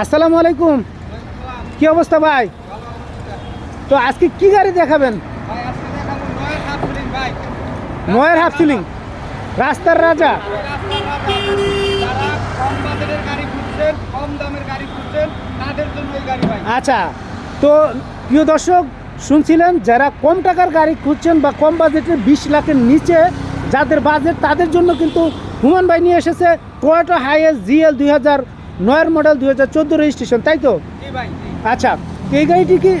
আসসালামু আলাইকুম। কি অবস্থা ভাই? তো আজকে কি গাড়ি দেখাবেন? নয়ের হাফ সিলিং। রাস্তার রাজা। আচ্ছা তো প্রিয় দর্শক, শুনছিলেন, যারা কম টাকার গাড়ি খুঁজছেন বা কম বাজেটের বিশ লাখের নিচে যাদের বাজেট তাদের জন্য কিন্তু হুমান ভাই নিয়ে এসেছে টয়োটা হাইএস জিএল দুই হাজার নয়ের মডেল দুই হাজার চোদ্দ রেজিস্ট্রেশন তাই তো? আচ্ছা এই গাড়িটি কি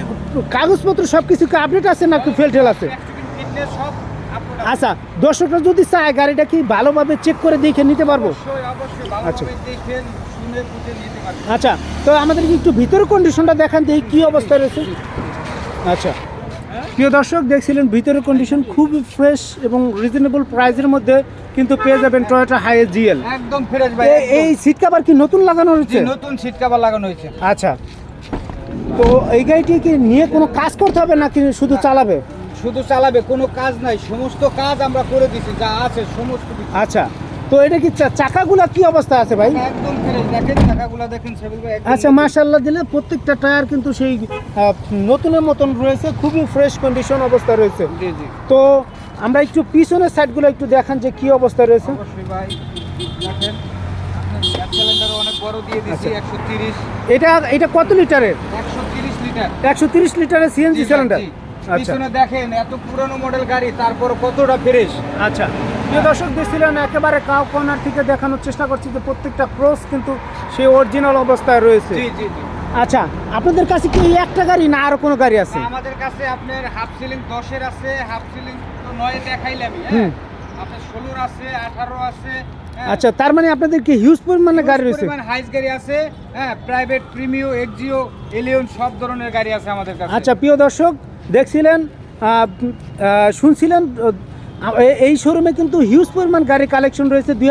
কাগজপত্র সব কিছু কি আপডেট আছে নাকি ফেল ঠেল আছে? সব আচ্ছা দর্শকরা যদি চায় গাড়িটা কি ভালোভাবে চেক করে দেখে নিতে পারব? আচ্ছা। আচ্ছা তো আমাদের কি একটু ভিতরের কন্ডিশনটা দেখান দেখি কি অবস্থা রয়েছে। আচ্ছা। প্রিয় দর্শক দেখছিলেন ভিতরের কন্ডিশন খুবই ফ্রেশ এবং রিজনেবল প্রাইসের মধ্যে কিন্তু পেয়ে যাবেন টয়োটা হাইএস জিএল একদম ফ্রেশ ভাই এই সিট কাভার কি নতুন লাগানো হয়েছে? নতুন সিট কভার লাগানো হয়েছে। আচ্ছা। তো এই গাড়িটি কি নিয়ে কোনো কাজ করতে হবে নাকি শুধু চালাবে? শুধু চালাবে কোনো কাজ নাই। সমস্ত কাজ আমরা করে দিছি যা আছে সমস্ত আচ্ছা। তো এটা কি চাকাগুলা কি অবস্থা আছে ভাই? একদম ফ্রেশ দেখেন সেগুলো আচ্ছা মাশাল্লাহ দিলে প্রত্যেকটা টায়ার কিন্তু সেই নতুনের মতন রয়েছে খুবই ফ্রেশ কন্ডিশন অবস্থা রয়েছে। জি জি। তো আমরা একটু পিছনের সাইডগুলো একটু দেখান যে কি অবস্থা রয়েছে। অবশ্যই ভাই দেখেন গ্যাস অনেক বড় দিয়ে দিয়েছি আচ্ছা। একশো তিরিশ। এটা এটা কত লিটারের? একশো তিরিশ লিটারের সিএনজি সিলিন্ডার পিছনে দেখেন এত পুরনো মডেল গাড়ি তারপর কতটা ফ্রেশ আচ্ছা। প্রিয় দর্শক দেখছিলেন একেবারে কাউ কর্নার থেকে দেখানোর চেষ্টা করছি যে প্রত্যেকটা ক্রস কিন্তু সেই অরিজিনাল অবস্থায় রয়েছে। জি জি জি। আচ্ছা আপনাদের কাছে কি একটা গাড়ি না আরও কোনো গাড়ি আছে? আমাদের কাছে আপনার হাফ সিলিং দশের আছে হাফ সিলিং তো নয় দেখাইলামই। হ্যাঁ? আপনার ষোলোর আছে আঠারো আছে হ্যাঁ। আচ্ছা তার মানে আপনাদের কি হিউজ পরিমাণে গাড়ি রয়েছে? হাইস গাড়ি আছে হ্যাঁ? প্রাইভেট প্রিমিও এক্সিও এলিয়ন সব ধরনের গাড়ি আছে আমাদের কাছে। আচ্ছা প্রিয় দর্শক দেখছিলেন শুনছিলেন এই শোরুমে কিন্তু হিউজ পরিমাণ গাড়ি কালেকশন রয়েছে। দুই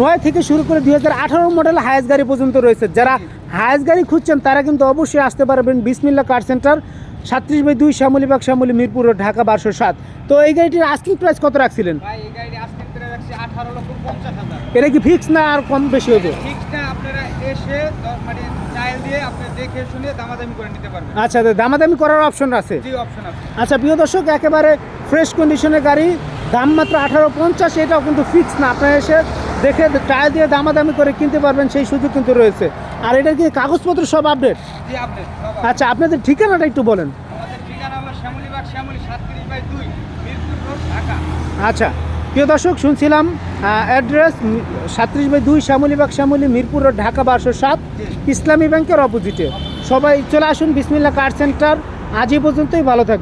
নয় থেকে শুরু করে দুই হাজার আঠারো মডেল হায়েস্ট গাড়ি পর্যন্ত রয়েছে। যারা হায়েস্ট গাড়ি খুঁজছেন তারা কিন্তু অবশ্যই আসতে পারবেন বিসমিল্লা কার সেন্টার সাতত্রিশ বাই দুই শ্যামলীবাগ শ্যামলী মিরপুর রোড, ঢাকা বারোশো সাত। তো এই গাড়িটির আস্কিং প্রাইস কত রাখছিলেন? এটা কি ফিক্স না আর কম বেশি হবে মানে আচ্ছা দামাদামি করার অপশন আছে? জি অপশন আছে। আচ্ছা প্রিয় দর্শক একেবারে ফ্রেশ কন্ডিশনের গাড়ি দাম মাত্র আঠারো পঞ্চাশ এটাও কিন্তু ফিক্স না। আপনারা এসে দেখে টায়ার দিয়ে দামাদামি করে কিনতে পারবেন সেই সুযোগ কিন্তু রয়েছে। আর এটা কি কাগজপত্র সব আপডেট। আচ্ছা আপনাদের ঠিকানাটা একটু বলেন। আচ্ছা প্রিয় দর্শক শুনছিলাম অ্যাড্রেস সাতত্রিশ বাই দুই শ্যামলীবাগ শ্যামলী মিরপুর রোড, ঢাকা বারোশো সাত ইসলামী ব্যাংকের অপোজিটে সবাই চলে আসুন বিসমিল্লা কার সেন্টার আজই পর্যন্তই ভালো থাকবে